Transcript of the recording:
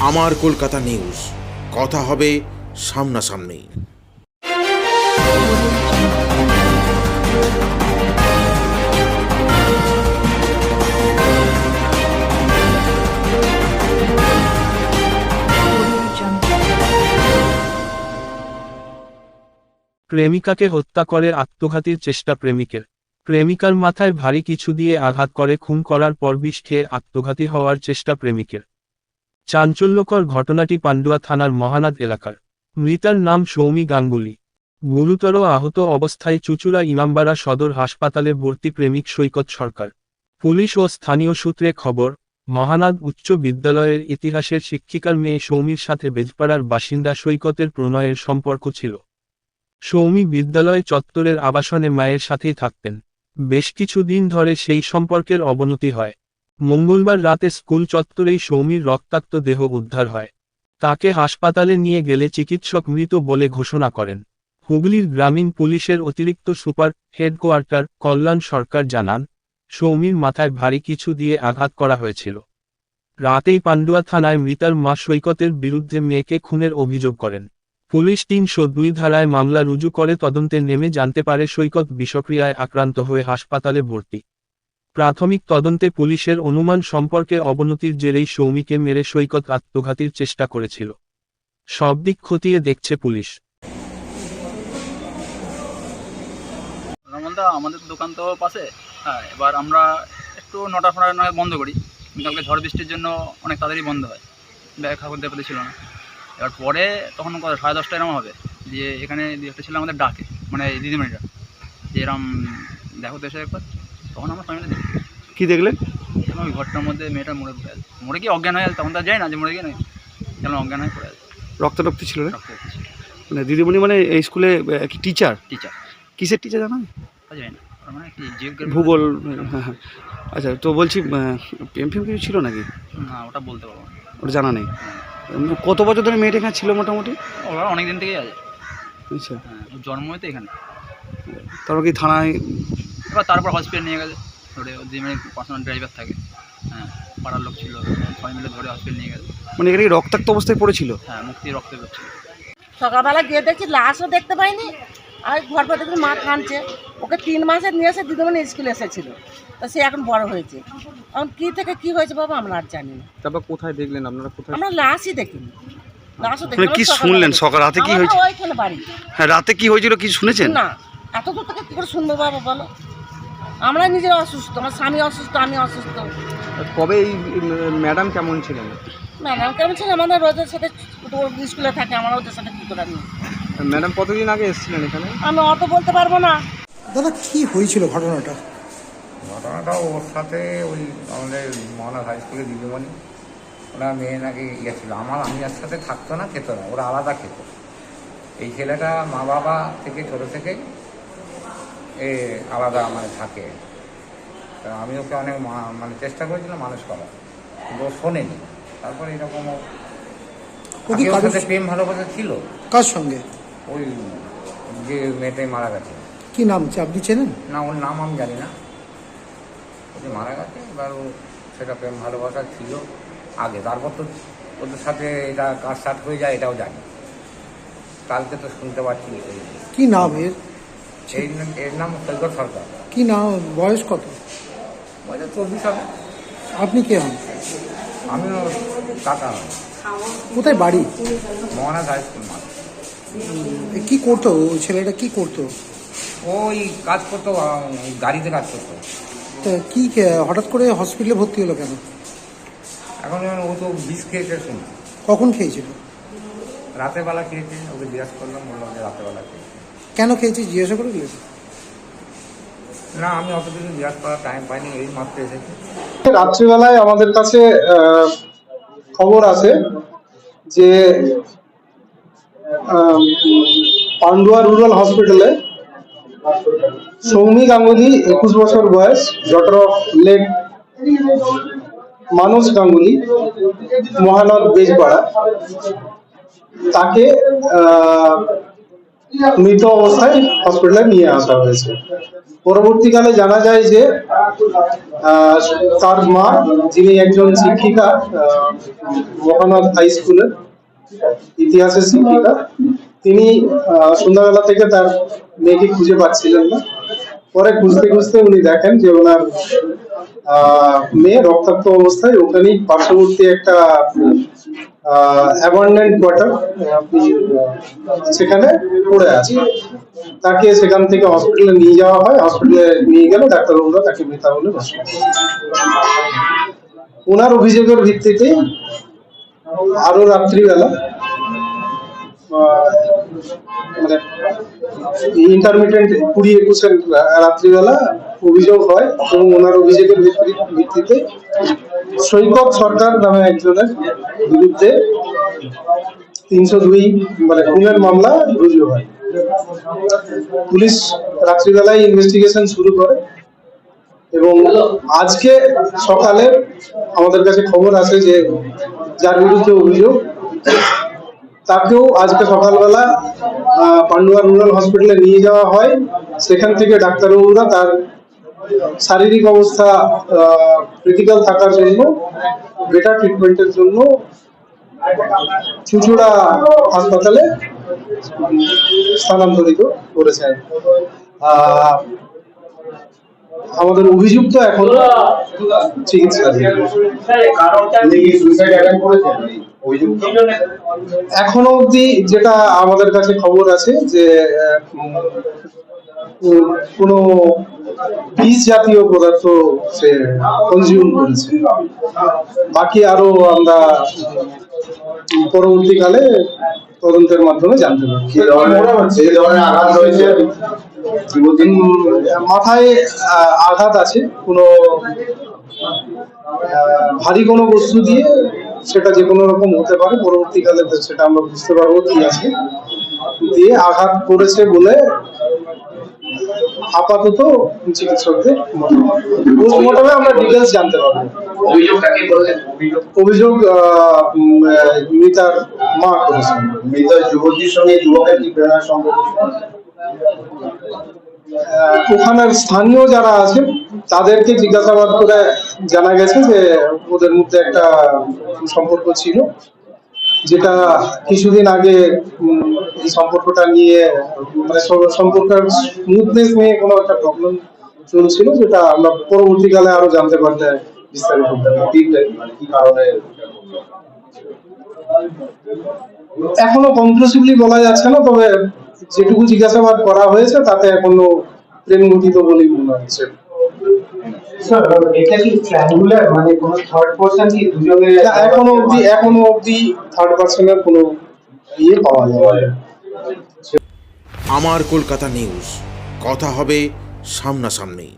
আমার কলকাতা নিউজ। কথা হবে সামনাসামনি। প্রেমিকাকে হত্যা করে আত্মঘাতীর চেষ্টা প্রেমিকের। প্রেমিকার মাথায় ভারী কিছু দিয়ে আঘাত করে, খুন করার পর বিষ খেয়ে আত্মঘাতী হওয়ার চেষ্টা প্রেমিকের। চাঞ্চল্যকর ঘটনাটি পান্ডুয়া থানার মহানাদ এলাকার। মৃতার নাম সৌমি গাঙ্গুলি। গুরুতর আহত অবস্থায় চুচুড়া ইমামবাড়া সদর হাসপাতালে ভর্তি প্রেমিক সৈকত সরকার। পুলিশ ও স্থানীয় সূত্রে খবর, মহানাদ উচ্চ বিদ্যালয়ের ইতিহাসের শিক্ষিকার মেয়ে সৌমির সাথে বেজপাড়ার বাসিন্দা সৈকতের প্রণয়ের সম্পর্ক ছিল। সৌমি বিদ্যালয় চত্বরের আবাসনে মায়ের সাথেই থাকতেন। বেশ কিছুদিন ধরে সেই সম্পর্কের অবনতি হয়। মঙ্গলবার রাতে স্কুল চত্বরেই সৌমির রক্তাক্ত দেহ উদ্ধার হয়। তাকে হাসপাতালে নিয়ে গেলে চিকিৎসক মৃত বলে ঘোষণা করেন। হুগলির গ্রামীণ পুলিশের অতিরিক্ত সুপার হেডকোয়ার্টার কল্যাণ সরকার জানান, সৌমির মাথায় ভারী কিছু দিয়ে আঘাত করা হয়েছিল। রাতেই পান্ডুয়া থানায় মৃতার মা সৈকতের বিরুদ্ধে মেয়েকে খুনের অভিযোগ করেন। পুলিশ তিনশো দুই ধারায় মামলা রুজু করে তদন্তে নেমে জানতে পারে সৈকত বিষক্রিয়ায় আক্রান্ত হয়ে হাসপাতালে ভর্তি। প্রাথমিক তদন্তে পুলিশের অনুমান সম্পর্কে অবনতির জেরেই সৌমিকে মেরে সৈকত আত্মঘাতীর চেষ্টা করেছিল। সব দিক খতিয়ে দেখছে পুলিশ। আমাদের দোকান তো পাশে। হ্যাঁ এবার আমরা একটু নটা ফোটা নয় বন্ধ করি। কালকে ঝড় বৃষ্টির জন্য অনেক তাড়াতাড়ি বন্ধ হয়। ব্যাগ খাবার দেওয়া ছিল না। এবার পরে তখন সাড়ে দশটা এরম হবে। দিয়ে এখানে একটা ছিল আমাদের ডাকে মানে এই দিদিমণিরা। যে এরম দেখো দেশে একবার। তখন আমরা সবাই মিলে দেখি। কি দেখলেন? তখন ওই ঘরটার মধ্যে মেয়েটা মরে পড়ে আছে মরে কি অজ্ঞান হয়ে আছে তখন তো যায় না যে মরে গিয়ে যেমন অজ্ঞান হয়ে পড়ে আছে রক্তারক্তি ছিল না? রক্ত মানে দিদিমণি মানে এই স্কুলে আহ, কি টিচার টিচার কিসের টিচার জানা যায় না মানে কি জিওগ্রাফি ভূগোল হ্যাঁ হ্যাঁ। আচ্ছা তো বলছি প্রেম ফেম কিছু ছিল নাকি? না ওটা বলতে পারব না। ওটা জানা নেই। উম, কত বছর ধরে মেয়েটা এখানে ছিল মোটামুটি? ওরা অনেক দিন থেকেই আছে। আচ্ছা। হ্যাঁ ওর জন্ম হয়েছে এখানে। তারপর কি থানায় এবার তারপর হসপিটাল নিয়ে গেছে ধরে যে মানে পার্সোনাল ড্রাইভার থাকে হ্যাঁ পাড়ার লোক ছিল সবাই মিলে ধরে হসপিটাল নিয়ে গেছে মানে এখানে রক্তাক্ত অবস্থায় পড়েছিল? হ্যাঁ মুক্তি রক্ত বেরোচ্ছিল সকালবেলা গিয়ে দেখছি লাশও দেখতে পাইনি আর ঘর পর দেখছি মা কাঁদছে। ওকে তিন মাসে নিয়ে এসে দিদিমণি স্কুলে এসেছিল তা সে এখন বড় হয়েছে। এখন কী থেকে কি হয়েছে বাবা আমরা আর জানি না। তারপর কোথায় দেখলেন আপনারা? কোথায়? আমরা লাশই দেখিনি। লাশও মানে দেখিনি কি শুনলেন? সকাল রাতে কি হয়েছে? ওইখানে বাড়ি। হ্যাঁ রাতে কি হয়েছিল কি শুনেছেন? না এত দূর থেকে কী করে শুনব বাবা বলো? আমরা নিজেরা অসুস্থ আমার স্বামী অসুস্থ আমি অসুস্থ। কবে এই ম্যাডাম কেমন ছিলেন? ম্যাডাম কেমন ছিলেন? আমাদের রোজের সাথে স্কুলে থাকে আমরা ওদের সাথে কী করে নিই? ম্যাডাম কতদিন আগে এসেছিলেন এখানে? আমি অত বলতে পারব না। দাদা কি হয়েছিল ঘটনাটা? ঘটনাটা ওর সাথে ওই আমাদের মহানাথ হাই স্কুলের দিদিমণি। ওনার মেয়ে নাকি ইয়ে ছিল। আমার আমি এর সাথে থাকতো না খেত না। ওরা আলাদা খেত। এই ছেলেটা মা বাবা থেকে ছোটো থেকেই এ আলাদা মানে থাকে। তা আমি ওকে অনেক মানে চেষ্টা করেছিলাম মানুষ করার কিন্তু ও শোনেনি। তারপরে এরকম ওর সাথে প্রেম ভালোবাসা ছিল? কার সঙ্গে? ওই যে মেয়েটাই মারা গেছে। কি নাম আপনি চেনেন? না ওর নাম আমি জানি না। যে মারা গেছে এবার ও সেটা প্রেম ভালোবাসা ছিল আগে। তারপর তো ওদের সাথে এটা কাজ স্টার্ট হয়ে যায় এটাও জানি। কালকে তো শুনতে পাচ্ছি। কি নাম এর? এই এর নাম সৈকত সরকার। কি নাম বয়স কত? বলছে চব্বিশ হবে। আপনি কে হন? আমিও কাকা। কোথায় বাড়ি? মহানাথ হাই স্কুল মাঠ কি করতো? ওই ছেলেটা কি করতো? ওই কাজ করতো গাড়িতে কাজ করতো। তা কি হঠাৎ করে হসপিটালে ভর্তি হলো কেন? এখন ও তো বিষ খেয়েছে কখন খেয়েছিল? রাতের বেলা খেয়েছে ওকে জিজ্ঞাসা করলাম বললাম যে রাতের বেলা খেয়েছে। কেন খেয়েছি জিজ্ঞাসা করে দিলে না আমি অত কিছু জিজ্ঞাসা করার টাইম পাইনি এই মাত্র এসেছি। রাত্রিবেলায় আমাদের কাছে খবর আছে যে পান্ডুয়া রুরাল হসপিটালে সৌমি গাঙ্গুলি একুশ বছর বয়স daughter of late Manas Ganguly Mahanad Bejpara তাকে আহ, মৃত অবস্থায় হসপিটালে নিয়ে আসা হয়েছে। পরবর্তীকালে জানা যায় যে তার মা, যিনি একজন শিক্ষিকা মহানাথ হাই স্কুলের ইতিহাসের শিক্ষিকা, তিনি সন্ধ্যাবেলা থেকে তার মেয়েকে খুঁজে পাচ্ছিলেন না। পরে খুঁজতে খুঁজতে উনি দেখেন যে ওনার মেয়ে রক্তাক্ত অবস্থায়। ওখানেই পার্শ্ববর্তী একটা অ্যাবান্ডেন্ট কোয়ার্টার সেখানে পড়ে আছে তাকে সেখান থেকে হসপিটালে নিয়ে যাওয়া হয়। হসপিটালে নিয়ে গেলে ডাক্তারবাবুরা তাকে মৃতা বলে ওনার অভিযোগের ভিত্তিতে আরও রাত্রিবেলা মানে ইন্টারমিডিয়েন্ট কুড়ি একুশের রাত্রিবেলা অভিযোগ হয় এবং ওনার অভিযোগের ভিত্তি- ভিত্তিতে সৈকত সরকার নামে একজনের বিরুদ্ধে তিনশো দুই মানে খুনের মামলা রুজু হয়। পুলিশ রাত্রিবেলায় ইনভেস্টিগেশন শুরু করে এবং আজকে সকালে আমাদের কাছে খবর আছে যে যার বিরুদ্ধে অভিযোগ, তাকেও আজকে সকালবেলা পান্ডুয়া রুরাল হসপিটালে নিয়ে যাওয়া হয়। সেখান থেকে ডাক্তারবাবুরা তার শারীরিক অবস্থা ক্রিটিক্যাল থাকার জন্য বেটার ট্রিটমেন্টের জন্য চুচুড়া হাসপাতালে স্থানান্তরিত করেছেন আমাদের অভিযুক্ত এখন চিকিৎসাধীন। এখনও অবধি যেটা আমাদের কাছে খবর আছে যে কোনো বিষ জাতীয় পদার্থ সে কনজিউম করেছে। বাকি আরও আমরা পরবর্তীকালে তদন্তের মাধ্যমে জানতে উম, মাথায় আঘাত আছে। কোনো ভারী কোনো বস্তু দিয়ে সেটা যে কোনো রকম হতে পারে। পরবর্তীকালে সেটা আমরা বুঝতে পারব কি আছে। দিয়ে আঘাত করেছে বলে আপাতত চিকিৎসকদের পোস্টমর্টমে আমরা ডিটেলস জানতে পারব। অভিযোগ। মৃতার মা করেছেন। মৃত যুবতীর সঙ্গে যুবকের কি প্রেরণার সম্পর্ক ওখানের স্থানীয় যারা আছে তাদেরকে জিজ্ঞাসাবাদ করে জানা গেছে যে ওদের মধ্যে একটা সম্পর্ক ছিল। যেটা কিছুদিন আগে এই সম্পর্কটা নিয়ে মানে সম্পর্কের স্মুথনেস নিয়ে কোনো একটা প্রবলেম চলছিল যেটা আমরা পরবর্তীকালে আরও জানতে পারলে বিস্তারিত মানে কি কারণে এখনও কনক্লুসিভলি বলা যাচ্ছে না, তবে যেটুকু জিজ্ঞাসাবাদ করা হয়েছে তাতে এখনও প্রেম গঠিত বলেই মনে হচ্ছে। এটা কি ট্রায়াঙ্গুলার মানে কোনো থার্ড পারসন কি দুজনের এখনও অবধি এখনও অবধি থার্ড পার্সনের কোনো ইয়ে পাওয়া যায় না। আমার কলকাতা নিউজ কথা হবে সামনাসামনি।